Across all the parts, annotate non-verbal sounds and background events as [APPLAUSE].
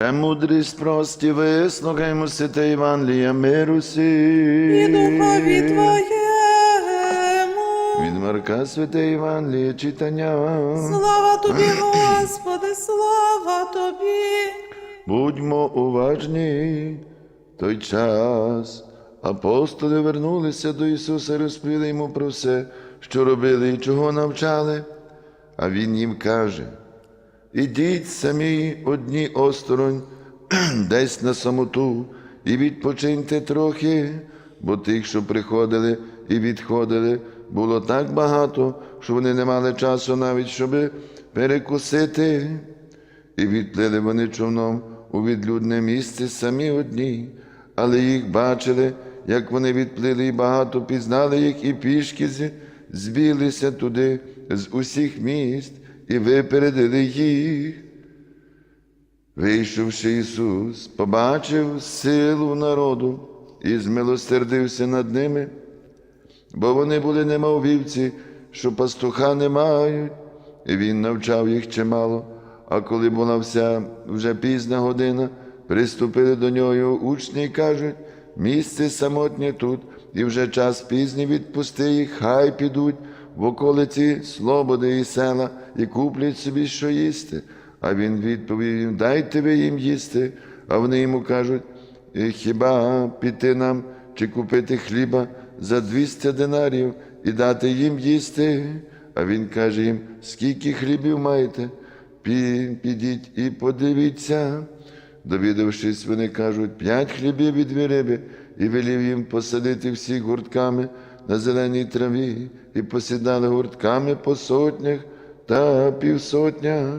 Премудрість прості вислухаймо святе Євангелія миру сі. і духові Твоєму. Від Марка святе Євангеліє читання. Слава Тобі, Господи, слава Тобі. Будьмо уважні. Той час апостоли вернулися до Ісуса і розповіли йому про все, що робили і чого навчали. А Він їм каже: Ідіть самі одні осторонь, [CLEARS THROAT] десь на самоту, і відпочиньте трохи, бо тих, що приходили і відходили, було так багато, що вони не мали часу навіть, щоби перекусити. І відплили вони човном у відлюдне місце самі одні, але їх бачили, як вони відплили, і багато пізнали їх, і пішки з- збіглися туди з усіх міст і випередили їх. Вийшовши Ісус, побачив силу народу і змилосердився над ними, бо вони були немов вівці, що пастуха не мають, і він навчав їх чимало. А коли була вся вже пізна година, приступили до нього учні і кажуть, місце самотнє тут, і вже час пізній відпусти їх, хай підуть в околиці слободи і села і куплять собі, що їсти. А він відповів їм, дайте ви їм їсти. А вони йому кажуть, «Е, хіба піти нам чи купити хліба за 200 динарів і дати їм їсти? А він каже їм, скільки хлібів маєте? Підіть і подивіться. Довідавшись, вони кажуть, п'ять хлібів і дві риби, і велів їм посадити всіх гуртками на зеленій траві, і посідали гуртками по сотнях та півсотнях.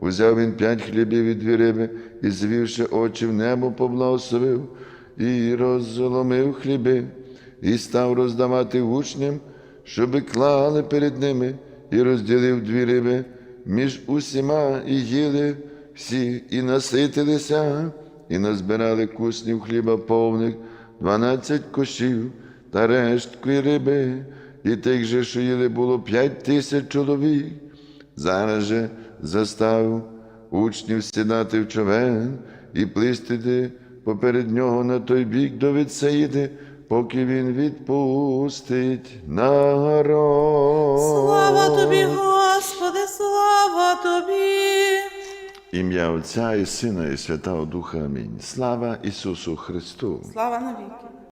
Узяв він п'ять хлібів і дві риби, і звівши очі в небо, поблагословив, і розломив хліби, і став роздавати учням, щоби клали перед ними, і розділив дві риби між усіма, і їли всі, і наситилися, і назбирали куснів хліба повних, дванадцять кошів та рештки риби, і тих же, що їли, було п'ять тисяч чоловік. Зараз же заставив учнів сідати в човен і плистити поперед нього на той бік до Віцеїди, поки він відпустить народ. Слава Тобі, Господи, слава Тобі. Ім'я Отця і Сина, і Святого Духа. Амінь. Слава Ісусу Христу! Слава навіки.